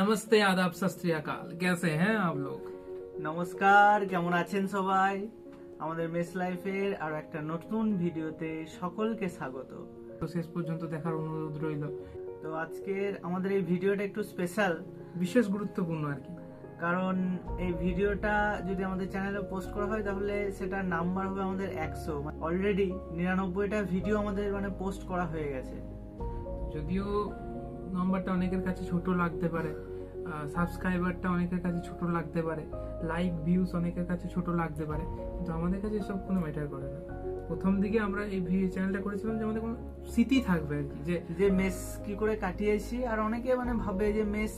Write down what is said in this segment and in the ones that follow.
নমস্তে আদাব শাস্ত্রিয়াকাল কেসে হ্যাঁ আপ লোক নমস্কার কেমন আছেন সবাই? আমাদের মেস লাইফের আর একটা নতুন ভিডিওতে সকলকে স্বাগত। তো শেষ পর্যন্ত দেখার অনুরোধ রইল। তো আজকের আমাদের এই ভিডিওটা একটু স্পেশাল বিশেষ গুরুত্বপূর্ণ আর কি। কারণ এই ভিডিওটা যদি আমাদের চ্যানেলে পোস্ট করা হয় তাহলে সেটার নাম্বার হবে আমাদের একশো। মানে অলরেডি নিরানব্বইটা ভিডিও আমাদের মানে পোস্ট করা হয়ে গেছে। যদিও নম্বরটা অনেকের কাছে ছোট লাগতে পারে সাবস্ক্রাইবারটা অনেকের কাছে ছোট লাগতে পারে লাইক ভিউজ অনেকের কাছে ছোট লাগতে পারে কিন্তু আমাদের কাছে এসব কোনো ম্যাটার করে না। প্রথম দিকে আমরা এই চ্যানেলটা করেছিলাম যে আমাদের কোনো স্মৃতি থাকবে আর কি যে যে মেস কি করে কাটিয়েছি আর অনেকে মানে ভাবে যে মেস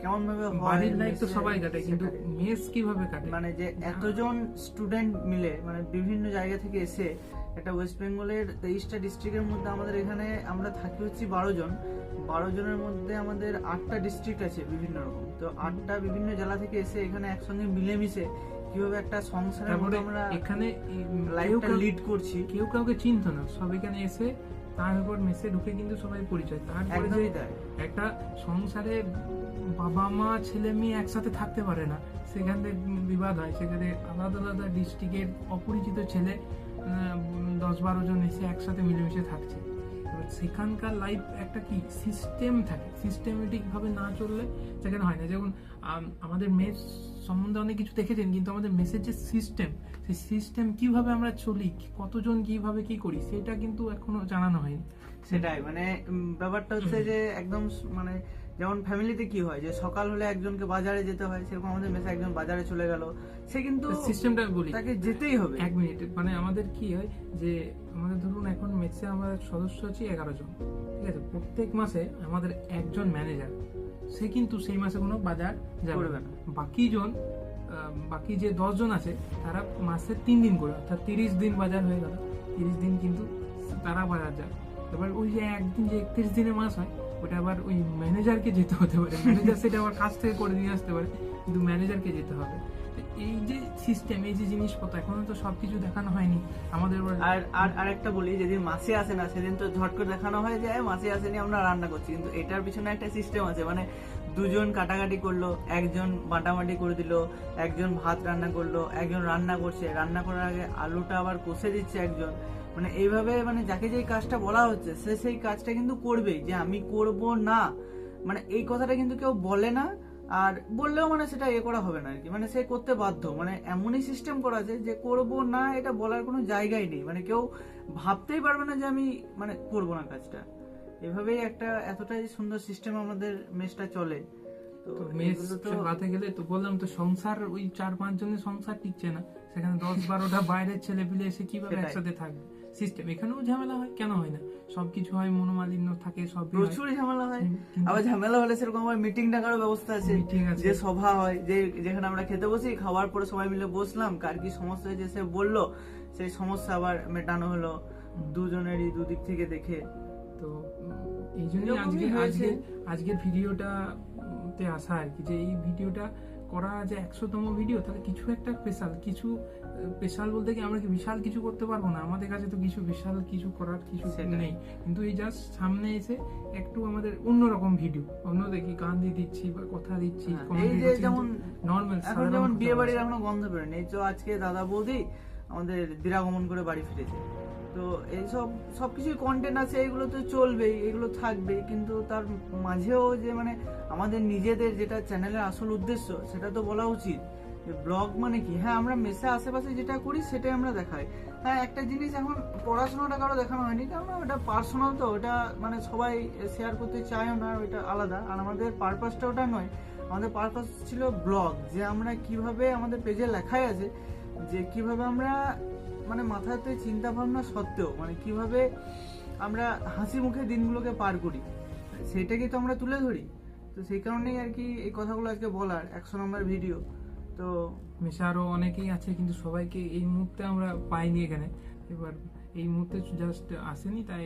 কেমন ভাবে বাড়ির লাইফ তো সবাই কাটে কিন্তু মেস কীভাবে কাটে? মানে যে এতজন স্টুডেন্ট মিলে মানে বিভিন্ন জায়গা থেকে এসে একটা ওয়েস্ট বেঙ্গলের তেইশটা ডিস্ট্রিক্টের মধ্যে আমাদের এখানে আমরা থাকি হচ্ছি বারো জন। বারো জনের মধ্যে আমাদের আটটা ডিস্ট্রিক্ট আছে বিভিন্ন রকম। তো আটটা বিভিন্ন জেলা থেকে এসে এখানে একসঙ্গে মিলেমিশে কীভাবে একটা সংসারের মধ্যে আমরা এখানে লাইফটা লিড করছি। কেউ কাউকে চিনতো না। সব এখানে এসে তার উপর মেসে ঢুকে কিন্তু সবাই পরিচয়। তারপরে যে তাই। একটা সংসারে বাবা মা ছেলে মেয়ে একসাথে থাকতে পারে না। সেখানে বিবাদ হয়। সেখানে আলাদা আলাদা ডিস্ট্রিক্টের অপরিচিত ছেলে দশ বারো জন এসে একসাথে মিলেমিশে থাকছে। এবার সেখানকার লাইফ একটা কি? সিস্টেম থাকে। সিস্টেমেটিক ভাবে না চললে সেখানে হয় না। যেমন আমাদের মেস সম্বন্ধে অনেক কিছু দেখেছেন কিন্তু আমাদের মেসের যে সিস্টেম সেই সিস্টেম কীভাবে আমরা চলি কতজন কীভাবে কি করি সেটা কিন্তু এখনও জানানো হয়নি। সেটাই। মানে ব্যাপারটা হচ্ছে যে একদম মানে যেমন ফ্যামিলিতে কি হয়? যে সকাল হলে একজনকে বাজারে যেতে হয় সেরকম আমাদের মেসে একজন বাজারে চলে গেল। সে কিন্তু সিস্টেমটা আমি বলি। তাকে যেতেই হবে। এক মিনিট মানে আমাদের কি হয় যে আমাদের ধরুন এখন মেসে আমরা সদস্য আছি এগারো জন ঠিক আছে? প্রত্যেক মাসে আমাদের একজন ম্যানেজার সে কিন্তু সেই মাসে কোনো বাজার যাবে না। বাকি জন বাকি যে দশ জন আছে তারা মাসে তিন দিন করে অর্থাৎ তিরিশ দিন বাজার হয়ে গেল। তিরিশ দিন কিন্তু তারা বাজার যায়। এবার ওই যে একদিন যে একত্রিশ দিনের মাস হয় ওটা আবার ওই ম্যানেজারকে যেতে হতে পারে। ম্যানেজার সেটা আবার কাছ থেকে করে দিয়ে আসতে পারে, কিন্তু ম্যানেজারকে যেতে হবে। এই যে সিস্টেম এই যে জিনিসপত্র, এখনও তো সবকিছু দেখানো হয়নি। আমাদের আর আর আরেকটা বলি, যেদিন মাসে আসে না, সেদিন তো ঝট করে দেখানো হয় যে "এই মাসে আসেনি, আমরা রান্না করছি। কিন্তু এটার পিছনে একটা সিস্টেম আছে মানে দুজন কাটাকাটি করল, একজন বাটামাটি করে দিল, একজন ভাত রান্না করল, একজন রান্না করছে। রান্না করার আগে আলুটা আবার কষে দিচ্ছে একজন। মানে এইভাবে মানে যাকে যেই কাজটা বলা হচ্ছে সে সেই কাজটা কিন্তু করবেই যে আমি করব না। মানে এই কথাটা কিন্তু কেউ বলে না আর বললেও মানে সেটা এ করা হবে না আর কি। মানে সে করতে বাধ্য। মানে এমনই সিস্টেম করা আছে যে করব না এটা বলার কোনো জায়গাই নেই। মানে কেউ ভাবতেই পারবে না যে আমি মানে করব না কাজটা। এভাবেই একটা এতটাই সুন্দর সিস্টেম আমাদের মেসটা চলে। তো মেস চালাতে গেলে তো বললাম তো সংসার ওই চার পাঁচ জনের সংসার টিকছে না। সেখানে দশ বারোটা বাইরের ছেলে পিলে এসে কীভাবে একসাথে থাকবে? সিস্টেম এখানেও ঝামেলা হয়? কেন হয় না? সবকিছু হয় মনোমালিন্য থাকে সব প্রচুর ঝামেলা হয়। আবার ঝামেলা হলে সেরকম আবার মিটিং ডাকারও ব্যবস্থা আছে। যে সভা হয় যে যেখানে আমরা খেতে বসি খাওয়ার পরে সবাই মিলে বসলাম কার কি সমস্যা হয়েছে সে বলল সেই সমস্যা আবার মেটানো হলো দুজনেরই দুদিক থেকে দেখে। তো এই জন্য আজকে আজকে আজকের ভিডিওটা তে আসা আর কি যে এই ভিডিওটা করা যে একশোতম ভিডিও তাহলে কিছু একটা স্পেশাল কিছু স্পেশাল বলতে কি আমরা কি বিশাল কিছু করতে পারব না? আমাদের কাছে তো কিছু বিশাল কিছু করার কিছু নেই। কিন্তু এই জাস্ট সামনে এসে একটু আমাদের অন্যরকম ভিডিও অন্য দেখি গান দিয়ে দিচ্ছি বা কথা দিচ্ছি হ্যাঁ, এই যে যেমন নর্মাল এখন যেমন বিয়ে বাড়ির এখনও গন্ধ বেরোয়নি এই তো আজকে দাদা বৌদি আমাদের দিরাগমন করে বাড়ি ফিরেছে। তো এইসব সব কিছুই কন্টেন্ট আছে, এগুলো তো চলবেই, এগুলো থাকবেই। কিন্তু তার মাঝেও যে মানে আমাদের নিজেদের যেটা চ্যানেলের আসল উদ্দেশ্য, সেটা তো বলা উচিত। যে ব্লগ মানে কি? হ্যাঁ আমরা মেসে আশেপাশে যেটা করি, সেটাই আমরা দেখাই। হ্যাঁ একটা জিনিস এখন পড়াশোনাটা কারও দেখানো হয়নি, কারণ ওটা পার্সোনাল তো, ওটা মানে সবাই শেয়ার করতে চায়ও না, ওটা আলাদা। আর আমাদের পারপাসটা ওটা নয়। আমাদের পারপাস ছিল ব্লগ যে আমরা কীভাবে আমাদের পেজে লেখাই আছে যে কীভাবে আমরা মানে মাথাতে চিন্তা ভাবনা সত্ত্বেও মানে কীভাবে আমরা হাসি মুখে দিনগুলোকে পার করি, সেটাকে তো আমরা তুলে ধরি। তো সেই কারণেই আর কি এই কথাগুলো আজকে বলার, একশো নম্বর ভিডিও। তো মেশা আরও অনেকেই আছে, কিন্তু সবাইকে এই মুহূর্তে আমরা পাইনি এখানে। এবার এই মুহূর্তে জাস্ট আসেনি, তাই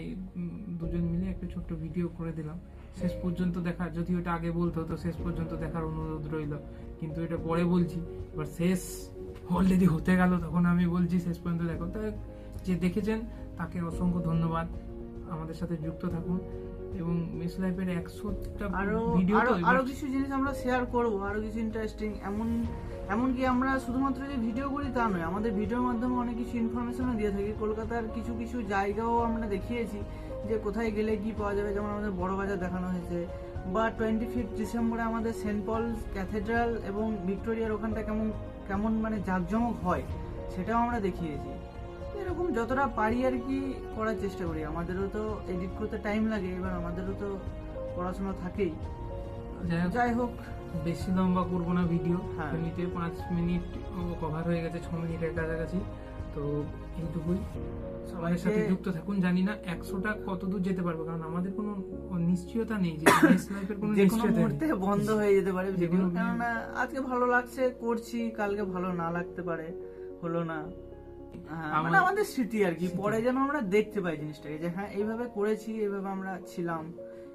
দুজন মিলে একটা ছোট্ট ভিডিও করে দিলাম। শেষ পর্যন্ত দেখা যদি ওটা আগে বলতো তো শেষ পর্যন্ত দেখার অনুরোধ রইল। কিন্তু এটা পরে বলছি, এবার শেষ অলরেডি হতে গেল তখন আমি বলছি শেষ পর্যন্ত দেখো। তা যে দেখেছেন তাকে অসংখ্য ধন্যবাদ। আমাদের সাথে যুক্ত থাকুন। এবং মেস লাইফের একশোটা আরও ভিডিও আরও কিছু জিনিস আমরা শেয়ার করব আরও কিছু ইন্টারেস্টিং এমন এমনকি আমরা শুধুমাত্র যে ভিডিও করি তা নয় আমাদের ভিডিওর মাধ্যমে অনেক কিছু ইনফরমেশনও দিয়ে থাকি। কলকাতার কিছু কিছু জায়গাও আমরা দেখিয়েছি যে কোথায় গেলে কি পাওয়া যাবে। যেমন আমাদের বড় বাজার দেখানো হয়েছে বা টোয়েন্টি ফিফথ ডিসেম্বরে আমাদের সেন্ট পলস ক্যাথেড্রাল এবং ভিক্টোরিয়ার ওখানটা কেমন কেমন মানে জাঁকজমক হয় সেটাও আমরা দেখিয়েছি। এরকম যতটা পারি আর কি করার চেষ্টা করি। আমাদেরও তো এডিট করতে টাইম লাগে এবার আমাদেরও তো পড়াশোনা থাকেই। যাই হোক, যাই হোক। বেশি লম্বা করব না ভিডিও হ্যাঁ। এমনিতে পাঁচ মিনিট কভার হয়ে গেছে ছ মিনিটের কাছাকাছি। তো এইটুকুই। সবাই সাথে যুক্ত থাকুন জানি না একশোটা কত দূর যেতে পারব কারণ আমাদের কোনো নিশ্চয়তা নেই যে লাইফের কোনো মুহূর্তে বন্ধ হয়ে যেতে পারে ভিডিও কেননা আজকে ভালো লাগছে করছি কালকে ভালো না লাগতে পারে হলো না। হ্যাঁ, মানে আমাদের স্মৃতি আর কি। পরে যেন আমরা দেখতে পাই জিনিসটাকে যে হ্যাঁ এইভাবে করেছি এইভাবে আমরা ছিলাম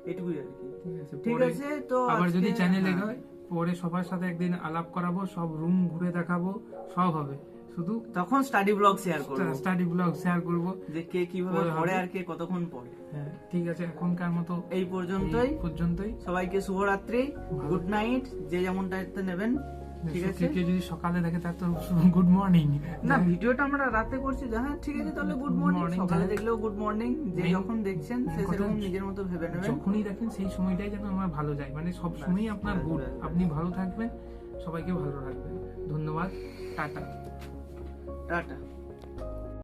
এটুকুই আর কি। ঠিক আছে ঠিক আছে তো আবার যদি চ্যানেলে হ্যাঁ, হয় পরে সবার সাথে একদিন আলাপ করাবো সব রুম ঘুরে দেখাবো সব হবে। শুধু তখন স্টাডি ব্লগ শেয়ার করব। স্টাডি ব্লগ শেয়ার করব। যে কে কীভাবে। পড়ে আর কে কতক্ষণ পড়ে। হ্যাঁ ঠিক আছে এখনকার মতো এই পর্যন্তই। পর্যন্তই। সবাইকে শুভরাত্রি গুড নাইট যে যেমনটা নেবেন ঠিক আছে? কেউ যদি সকালে দেখে তার তো গুড মর্নিং না ভিডিওটা আমরা রাতে করছি হ্যাঁ ঠিক আছে তাহলে গুড মর্নিং সকালে হ্যাঁ। দেখলেও গুড মর্নিং যে যখন দেখছেন সে সেরকম নিজের মতো ভেবে নেবেন। যখনই দেখেন সেই সময়টাই যেন আমার ভালো যায়। মানে সব সময়ই আপনার গুড। আপনি ভালো থাকবেন সবাইকে ভালো রাখবেন। ধন্যবাদ টাটা। টাটা